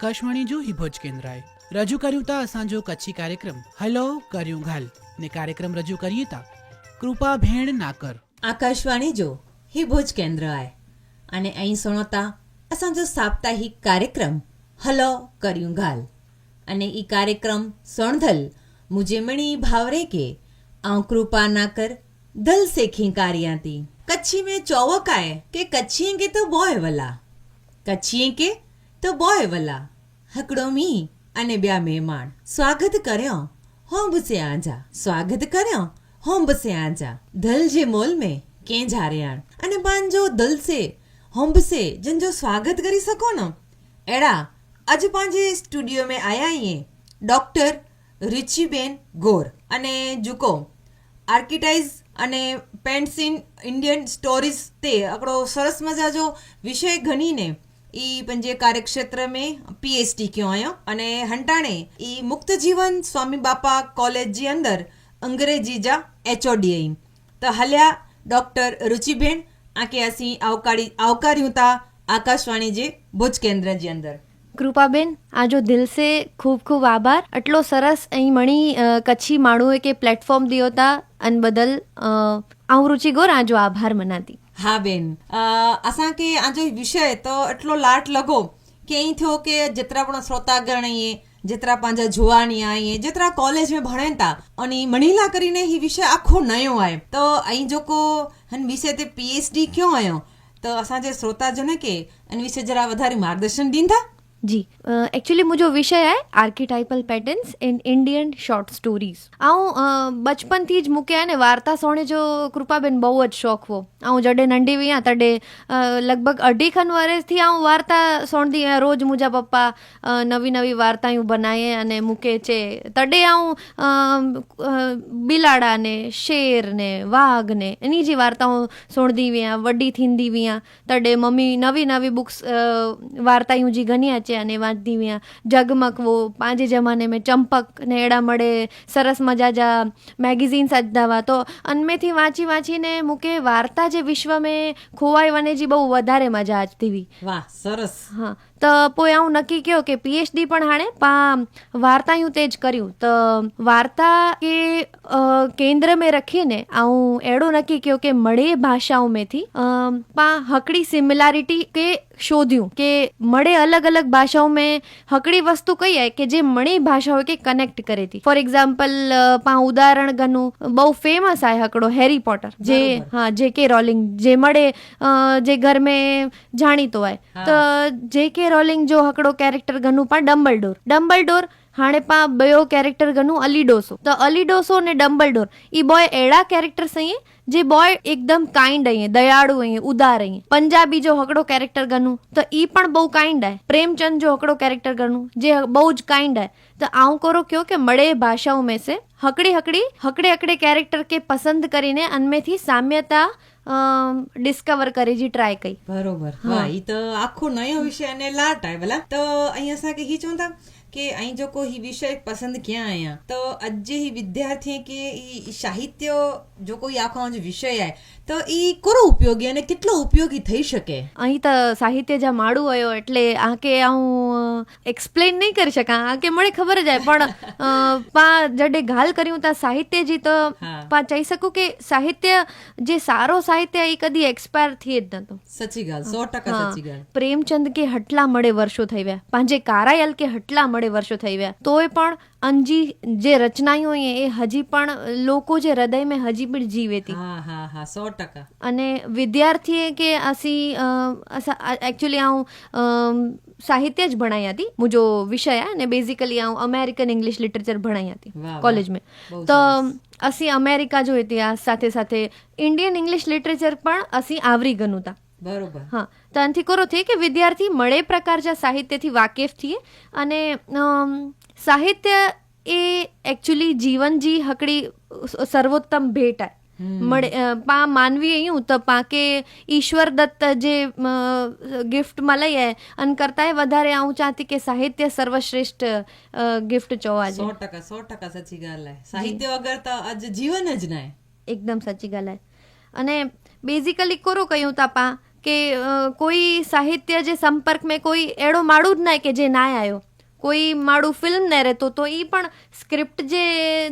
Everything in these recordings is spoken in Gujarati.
આકાશવાણી જૂહી ભુજ કેન્દ્રએ રજૂ કર્યું તા અસાંજો કચ્છી કાર્યક્રમ. હલો, કર્યું ઘાલ. ને કાર્યક્રમ રજૂ કરીએ તા. કૃપા ભેણ નાકર આકાશવાણી જો હી ભુજ કેન્દ્ર આય અને અહીં સુણોતા અસાંજો સાપ્તાહિક કાર્યક્રમ. હલો, કર્યું ઘાલ. અને ઈ કાર્યક્રમ સણધલ, મુજેમણી ભાવરે કે આઉં કૃપા નાકર દલ સેખી કારિયાતી કચ્છી મેં ચોવક આય કે કચ્છી કે તો બોય વલા. કચ્છી કે તો બોય વલા. હકડો મી અને બે મહેમાન સ્વાગત કર્યો. હોંબસે આજા. સ્વાગત કર્યો. હોંબસે આજા. ધલ જે મોલ મેં કે જારેયાણ અને પાંજો દલ સે હોંબસે જન જો સ્વાગત કરી શકો ને? એડા આજ પાંજે સ્ટુડિયો મેં આયા અહીં ડોક્ટર રિચીબેન ગોર. અને જુકો, આર્કિટાઇઝ અને પેન્ટ્સ ઇન ઇન્ડિયન સ્ટોરીઝ તે આપણો સરસ મજા જો વિષય ગણીને ई पंहिंजे कार्यक्षेत्र में पीएचडी कयो आहियां अने हंटाणे ई मुक्त जीवन स्वामी बापा कॉलेज जे अंदरि अंग्रेजी जा एचओडी आहिनि त हलिया डॉक्टर रुचिबेन आके असीं आवकारी आवकारियूं था आकाशवाणी जे ભુજ કેન્દ્ર જે અંદર કૃપાબેન આજો દિલ સે ખૂબ ખૂબ આભાર આટલો સરસ અહીં મણી કચ્છી માણુએ કે પ્લેટફોર્મ દિયો તા અન બદલ આવું રુચિ ગોર આજો આભાર મનાતી હા બેન असांखे आज विषय त एटलो लाट लॻो की ईअं थियो की जेतिरा पाण श्रोतागण इहे जेतिरा पंहिंजा जुवानी आहे जेतिरा कॉलेज में भणनि था अने मणिला करीने हीउ विषय आखो नयो आहे त ऐं जेको हिन विषय ते पी एच डी कयो आहियो त असांजे श्रोताजन खे हिन विषय जरा वधारे मार्गदर्शन ॾींदा जी एक्चुअली मुझो विषय आहे archetypal patterns in Indian short stories ऐं बचपन थी ज मूंखे आहे न वार्ता सोणे जो कृपाबेन बहू ज शौक़ु हुओ ऐं जॾहिं नंढी हुई तॾहिं लॻभॻि अढी खनि वरेस थी ऐं वार्ता सोणंदी आहियां रोज़ु मुंहिंजा पप्पा नवी नवी वार्तायूं बनाए अने मूंखे चए तॾहिं आऊं बिलाड़ा ने शेर ने वाघ ने इन जी वार्ताऊं सुणंदी हुई आहियां वॾी थींदी हुई आहियां तॾहिं मम्मी नवी नवी बुक्स वार्तायूं जी घणी अचे નાચે અને વાંચતી વ્યાં પાંજે જમાને મેં ચંપક ને એડા મળે સરસ મજા જા મેગેઝિન સજદાવા તો અનમેથી વાંચી વાંચીને મૂકે વાર્તા જે વિશ્વ મેં ખોવાય વને જે બહુ વધારે મજા આજતી વાહ સરસ. હા. તો પોએ આવું નક્કી કયો કે પીએચડી પણ હાણે પા વાર્તાયું તે જ કર્યું. તો વાર્તા કે કેન્દ્ર મેં રખીને આવું એડો નક્કી કયો કે મળે ભાષાઓ મેથી પા હકડી સિમિલારિટી કે શોધ્યું કે મળે અલગ અલગ ભાષાઓ મેં હકડી વસ્તુ કહીએ કે જે મણી ભાષાઓ કે કનેક્ટ કરે હતી ફોર એક્ઝામ્પલ પા ઉદાહરણ ગણું બહુ ફેમસ આ હકડો હેરી પોટર જે હા જે કે રોલિંગ જે મળે જે ઘર મેં જાણીતો હોય તો જે કે રોલિંગ જો હકડો ಕ್ಯಾರೆಕ್ಟರ್ ಗನು ಪಾ ಡಂಬಲ್ ಡೋರ್ ಡಂಬಲ್ ಡೋರ್ हाणे पा ॿियो कैरेक्टर गनू अलीडोसो त अलीडोसो ने डम्बलडोर ई बॉय अहिड़ा कैरेक्टर्स आहिनि જે બોય એકદમ કાઇન્ડ અહીં દયાળુ અહીં ઉદાર અહીં પંજાબી જો હકડો કેરેક્ટર ગણું તો ઈ પણ બહુ કાઇન્ડ હે પ્રેમચંદ જો હકડો કેરેક્ટર ગણું જે બહુ જ કાઇન્ડ હે તો આવું કરો કયો કે મળે ભાષાઓ મેં સે. હકડી હકડી, હકડે હકડે કેરેક્ટર કે પસંદ કરીને અનમેથી સામ્યતા ડિસ્કવર કરી जी ટ્રાય कई બરોબર હા. વાહ ઈ તો આખો નયો વિષય અને લાટ आहे ભલા તો અહીં असांखे ही चवंदा કે અહીં जो को ही विषय पसंद किया आहियां त अॼु जे ही विद्यार्थी खे ई साहित्य जो કોઈ આખો જે વિષય आहे તો એ કોરો ઉપયોગી અને કેટલો ઉપયોગી થઈ શકે? અહીં તો સાહિત્ય જ્યાં માળું આવ્યો એટલે આ કે હું એક્સપ્લેન નહીં કરી શકા. આ કે મને ખબર જ आहे પણ પા જડે ગાલ કર્યું ત્યાં સાહિત્ય જી તો. પા ચઈ શકું કે સાહિત્ય જે સારો સાહિત્ય એ કદી એક્સપાયર થયે જ નતો. સાચી ગાલ સો ટકા સચી ગાલ. પ્રેમચંદ કે હટલા મળે વર્ષો થઈ ગયા પાંજે કારાયલ કે હટલા મળે વર્ષો થઈ ગયા તોય પણ અંજી જે રચનાઓ એ હજી પણ લોકો જે હૃદયમાં હજી પણ જીવે હતી સો ટકા. અને વિદ્યાર્થીએ કે અસી એકચ્યુઅલી હું સાહિત્ય જ ભણાઈ હતી. હું જો વિષય અને બેઝિકલી હું અમેરિકન ઇંગ્લિશ લિટરેચર ભણાઈ હતી કોલેજમાં. તો અસી અમેરિકા જો ઇતિહાસ સાથે સાથે ઇન્ડિયન ઇંગ્લિશ લિટરેચર પણ અસી આવરી ગયું હતા બરોબર. હા તો આનાથી કરો થઈ કે વિદ્યાર્થી મળે પ્રકાર જ સાહિત્યથી વાકેફ થઈએ અને સાહિત્ય એ એકચ્યુઅલી જીવન જી હકડી સર્વોત્તમ ભેટ મળે પા માનવી યું તો પાકે ઈશ્વર દત્ત જે ગિફ્ટમાં લઈએ અને કરતાંય વધારે આવું ચાહતી કે સાહિત્ય સર્વશ્રેષ્ઠ ગિફ્ટ ચોવા સો ટકા સો ટકા સાચી ગાલ સાહિત્ય વગર તો આજ જીવન જ ના એકદમ સાચી ગાલ અને બેઝિકલી કોરો કહ્યું તાપા કે કોઈ સાહિત્ય જે સંપર્ક મેં કોઈ એડો માળું જ નાય કે જે ના આવ્યો કોઈ માળું ફિલ્મ ને રહેતો તો એ પણ સ્ક્રિપ્ટ જે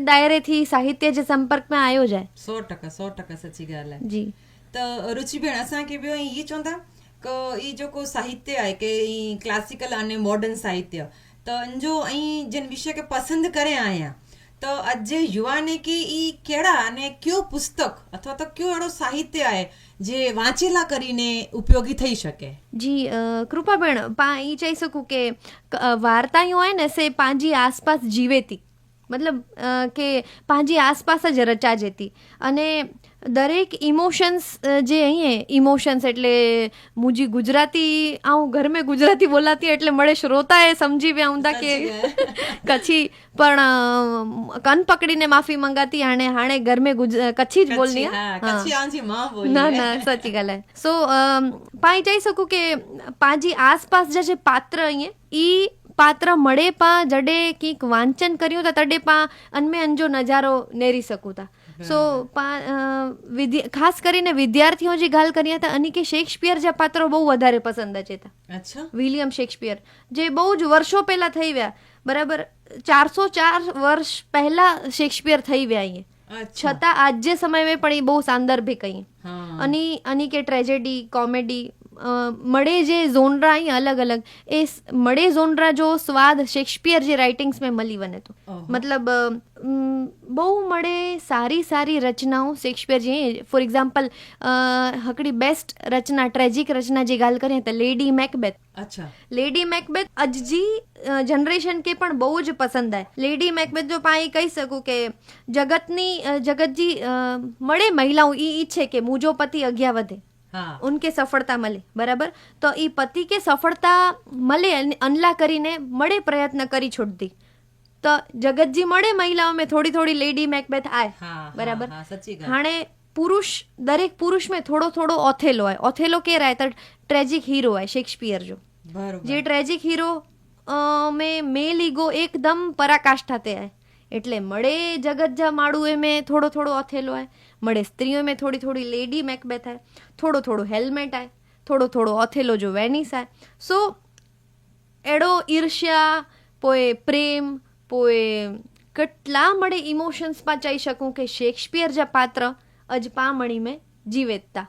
દાયરેથી સાહિત્ય જે સંપર્કમાં આવ્યો જાય સો ટકા સો ટકા સચી ॻाल्हि आहे જી त रुचिबेन असांखे ॿियो ऐं इहे चवंदा की ई जेको साहित्य आहे की ई क्लासिकल अने मॉडर्न साहित्य त इन जो ऐं जिन विषय खे पसंदि करे आहियां તો આજે યુવાને કે એ કેળા અને કયો પુસ્તક અથવા તો કયો એનો સાહિત્ય હે જે વાંચેલા કરીને ઉપયોગી થઈ શકે? જી કૃપાબેન પા એ ચાહી શકું કે વાર્તાઓ હોય ને સે પાંજી આસપાસ જીવેતી. મતલબ કે પાંજી આસપાસ જ રચા જતી અને દરેક ઇમોશન્સ જે અહીંયા ઇમોશન્સ એટલે મુજી ગુજરાતી આવું ઘરમે ગુજરાતી બોલાતી એટલે મળે શ્રોતાએ સમજી વ્યા ઊંધા કે કચ્છી. પણ કન પકડીને માફી મંગાતી હાણે હાણે ઘરમે કચ્છી જ બોલની ના ના સાચી ગાલે સો પાઈ જઈ શકું કે પાજી આસપાસ જે છે પાત્ર અહીંયા ઈ પાત્ર મળે પા જડે કંઈક વાંચન કર્યું તા તડે પા અનમે અંજો નજારો નેરી શકું તા. સો ખાસ કરીને વિદ્યાર્થીઓ જે ગાલ કર્યા હતા અને કે શેક્સપિયર જે પાત્રો બહુ વધારે પસંદ છે તા અચ્છા. વિલિયમ શેક્સપિયર જે બહુ જ વર્ષો પહેલા થઈ ગયા બરાબર ચારસો ચાર વર્ષ પહેલા શેક્સપિયર થઈ ગયા અહીંયા. છતાં આજ જે સમયમાં પણ એ બહુ સાંદર્ભિક અહીં હા. અને અને કે ટ્રેજેડી કોમેડી મળે જે ઝોનરા અહીં અલગ અલગ. એ મળે ઝોનરા જો સ્વાદ શેક્સપિયર જે રાઇટિંગ્સ મેં મળી વને તો. મતલબ બહુ મળે સારી સારી રચનાઓ શેક્સપિયર જે ફોર એક્ઝામ્પલ હકડી બેસ્ટ રચના ટ્રેજિક રચના જે ગાલ કરીએ તો લેડી મેકબેથ અચ્છા. લેડી મેકબેથ અજજી જનરેશન કે પણ બહુ જ પસંદ આવે લેડી મેકબેથ જો પાઈ કહી શકું કે જગતની જગતજી મળે મહિલાઓ ઈ ઈચ્છે કે મુજો પતિ અગ્યા વધે. ઉનકે સફળતા મળે બરાબર? તો ઈ પતિ કે સફળતા મળે અને અનલા કરીને મળે પ્રયત્ન કરી છોડતી. તો જગતજી મળે મહિલાઓ મેં થોડી થોડી લેડી મેકબેથ આય. બરાબર? હાણે પુરુષ દરેક પુરુષ મેં થોડો થોડો ઓથેલો હોય. ઓથેલો કે રાય? તો ટ્રેજિક હીરો હોય શેક્સપિયર જો. જે ટ્રેજિક હીરો મેં મેલ ઈગો એકદમ પરાકાષ્ઠા તે એટલે મળે જગતજા માળું એ મેં થોડો થોડો ઓથેલો હોય મળે સ્ત્રીઓ મેં થોડી થોડી લેડી મેકબેથ આય. થોડો થોડો હેલ્મેટ આય. થોડો થોડો ઓથેલો જો વેનિસ આય. સો એડો ઈર્ષ્યા પોએ પ્રેમ પોએ કેટલા મળે ઇમોશન્સમાં ચાઈ શકું કે શેક્સપિયર જે પાત્ર અજપામણી મેં જીવેતતા.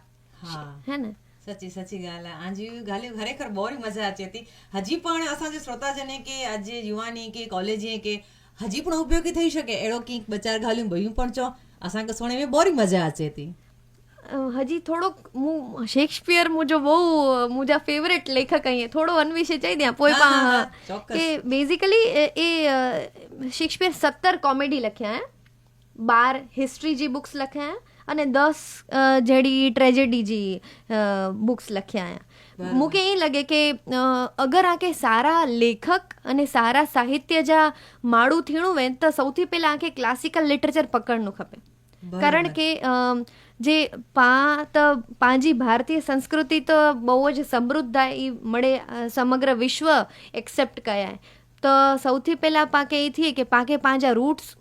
હે. ને? સચી સચી ગાલા. આજે ગાલ્યું ખરેખર બહુ મજા આવતી હતી. હજી પણ અસાંજે શ્રોતાજને કે આજે યુવાની કે કોલેજે કે હજી પણ ઉપયોગી થઈ શકે? એડો કંઈક બચાર ગાલ્યું ભયું પણ છો અસાંકે સોણે મેં બોરી મજા આવતી હતી. હજી થોડોક હું શેક્સપિયર મુજો બહુ મુજા ફેવરેટ લેખક અહીં થોડો અન વિશે જઈ દે પોઈ પણ. કે બેઝિકલી એ શેક્સપિયર સત્તર કોમેડી લખ્યા હે. બાર હિસ્ટ્રી જી બુક્સ લખ્યા અને દસ જેડી ટ્રેજેડી જી બુક્સ લખ્યા મૂકે એ લગે કે અગર આ કે સારા લેખક અને સારા સાહિત્ય જા માળું થીણું વેન તો સૌથી પહેલા આકે ક્લાસિકલ લિટરેચર પકડનું ખપે. કારણ કે જે પા તો પાંજી ભારતીય સંસ્કૃતિ તો બહુ જ સમૃદ્ધ એ મળે સમગ્ર વિશ્વ એક્સેપ્ટ કયા તો સૌથી પહેલાં પાકે એ થઈએ કે પાકે પાંજા રૂટ્સ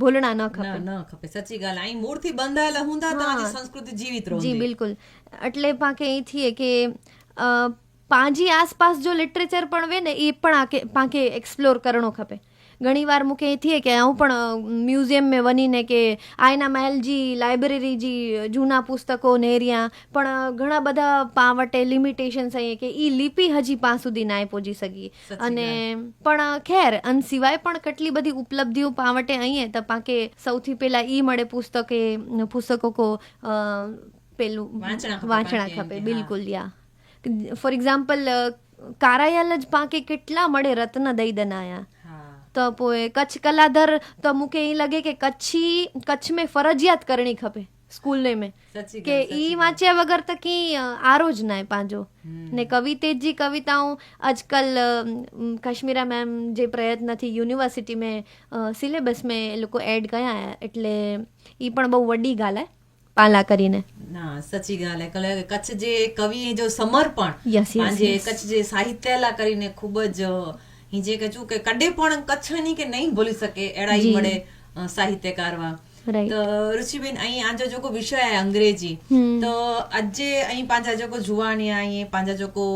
ભૂલણા ન ખપે. ન ખપે. સચ્ચી ગાલ. અહીં મૂળથી બંધાયેલા હુંદા તો આજે સંસ્કૃતિ જીવિત રહે જી બિલકુલ. એટલે પાકે એ થઈએ કે પાંજી આસપાસ જો લિટરેચર પણ વે ને એ પણ આકે પાકે એક્સપ્લોર કરણો ખપે. ઘણીવાર મૂકે એ થઈએ કે હું પણ મ્યુઝિયમ મેં વનીને કે આયના મહેલ જી લાઇબ્રેરી જી જૂના પુસ્તકો નેરિયા પણ ઘણા બધા પા વટે લિમિટેશન્સ અહીં કે ઈ લિપિ હજી પા સુધી ના પહોંચી શકી. અને પણ ખેર અન સિવાય પણ કેટલી બધી ઉપલબ્ધિઓ પા વટે અહીં તો પાકે સૌથી પહેલા ઈ મળે પુસ્તકે પુસ્તકો કો પેલું વાંચણા ખપે બિલકુલ યા. ફોર એક્ઝામ્પલ કારાયલ જ પાકે કેટલા મળે રત્ન દઈ દનાયા. હા તો પોએ કચ્છ કલાધર તો મૂકે એ લગે કે કચ્છી કચ્છ में ફરજિયાત કરણી ખપે સ્કૂલ ને में સચી કે ઈ વાંચ્યા વગર તો કી આરો જ નાય પાંજો હમ. ને કવિતેજી કવિતાઓ આજકલ અ, મ, કાશ્મીરા મેમ જે પ્રયત્નથી યુનિવર્સિટી મેં સિલેબસ મેં એ લોકો એડ કયા એટલે ઈ પણ બહુ વડી ગાલ હે પાલા કરીને ના સચી ॻाल्हि आहे કલે કચ્છ જે કવિ જો સમર્પણ Yes, yes, પાંજે yes. કચ્છ જે સાહિત્યલા કરીને ખૂબ જ ઈ જે કે કે કડે પણ કચ્છની કે નહીં બોલી શકે એડા ઈ મળે સાહિત્યકારવા તો ઋષિબેન અહીં આજો જોકો વિષય હે અંગ્રેજી. તો આજે અહીં પાંજા જોકો જુવાની અહીં પાંજા જોકો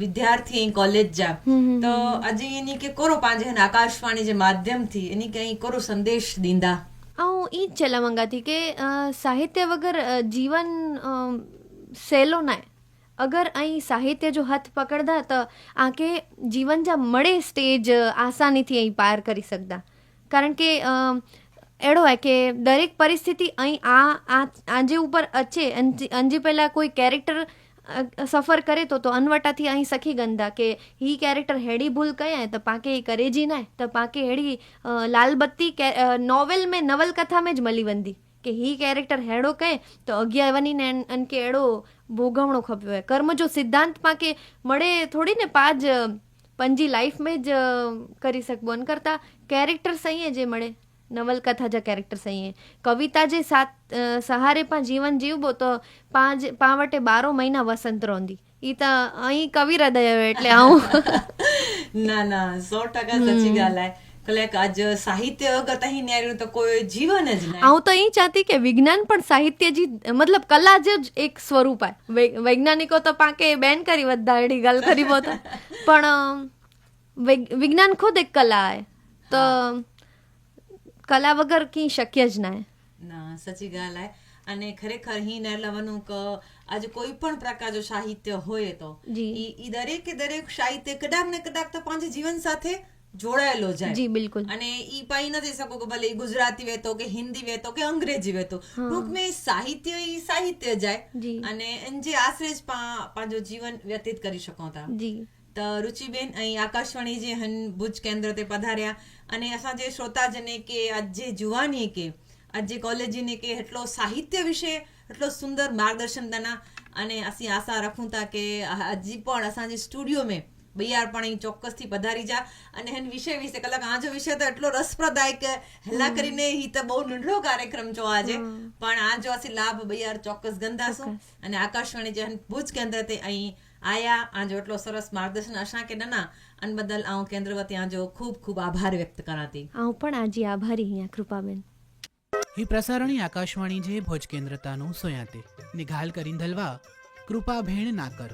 વિદ્યાર્થી અહીં કોલેજ જા. તો આજે એની કે કોરો પાંજે આકાશવાણી જે માધ્યમથી એની કે અહીં કોરો સંદેશ દીંદા. આવું ઈ જ ચલામંગાથી કે સાહિત્ય વગર જીવન સહેલો ના અગર અહીં સાહિત્ય જો હાથ પકડતા તો આંકે જીવન જ્યાં મળે સ્ટેજ આસાનીથી અહીં પાર કરી શકતા. કારણ કે એડો હોય કે દરેક પરિસ્થિતિ અહીં આ આજે ઉપર અચે અંજી પહેલાં કોઈ કેરેક્ટર સફર કરે તો તો અનવટાથી અહીં સખી ગંધા કે હી કેરેક્ટર હેડી ભૂલ કયા તો પાકે એ કરેજી ના તો પાકે હેડી લાલબત્તી નોવેલ મેં નવલકથા મેં જ મલીવંદી કે ही कैरेक्टर हेड़ो कहे તો અગિયાર વનીને એન એન કે એડો ભોગવણો ખપ્યો હોય કર્મ જો સિદ્ધાંત પાકે મળે થોડી ને પાજ પંજી લાઈફ में જ કરી શકબો અન કરતા કેરેક્ટર સહી જે મળે નવલકથા જા કેરેક્ટર સહી હે કવિતા જે સાત અ, સહારે પા જીવન જીવબો તો પાંચ પા વટે બારો મહિના વસંત રોંદી ઈ त અહીં કવિ હૃદય હોય એટલે આવું ના ના સો ટકા સાચી ॻाल्हि आहे કલાક આજ સાહિત્ય વગર અહીં ન્યારીનું તો કોઈ જીવન જ હું તો એ ચાહતી કે વિજ્ઞાન પણ સાહિત્ય જી મતલબ કલા જ એક સ્વરૂપ વૈજ્ઞાનિકો તો પાકે બેન કરી વધારેડી ગલ કરી બોતા પણ વિજ્ઞાન ખુદ એક કલા હે તો કલા વગર કઈ શક્ય જ ના ના સચી ગાલ હે. અને ખરેખર હી ને લવાનું કે આજે કોઈ પણ પ્રકારનું સાહિત્ય હોય તો ઈ દરેકે દરેક સાહિત્ય કદાક ને કદાક તો પાંચ જીવન સાથે જોડાયેલો જાય. જી બિલકુલ. અને ઈ પાઈ નથી શકો કે ભલે ગુજરાતી વેતો કે હિન્દી વેતો કે અંગ્રેજી વેતો ટૂંકમાં સાહિત્ય ઈ સાહિત્ય જાય. અને જે આશરે જ પાંજો જીવન વ્યતીત કરી શકો હતા જી. તો રુચિબેન અહીં આકાશવાણી જે હન ભુજ કેન્દ્ર તે પધાર્યા. અને અસાં જે શ્રોતાજને કે આજ જે જુવાનીએ કે આજ જે કોલેજીને કે એટલો સાહિત્ય વિશે એટલો સુંદર માર્ગદર્શન દના. અને અસી આશા રાખું તા કે હજી પણ અસાંજે સ્ટુડિયો મેં બૈયાર પણ અહીં ચોક્કસથી પધારી જા. અને હેન વિષય વિશે કલાક આજો વિષય તો એટલો રસપ્રદાય હેલા કરીને હી તો બહુ નંઢળો કાર્યક્રમ છો આજે. પણ આજો આસી લાભ બૈયાર ચોક્કસ ગંધાશું. અને આકાશવાણી જે ભુજ કેન્દ્ર તે અહીં આયા. આજો એટલો સરસ માર્ગદર્શન. આશા કે નાના અન બદલ આઉં કેન્દ્ર વતી આજો ખૂબ ખૂબ આભાર વ્યક્ત કરાતી. આઉં પણ આજી આભારી અહીંયા કૃપાબેન. હી પ્રસારણી આકાશવાણી જે ભોજ કેન્દ્રતાનું સોયાતે. નિઘાલ કરીન ધલવા કૃપા ભેણ ના કર.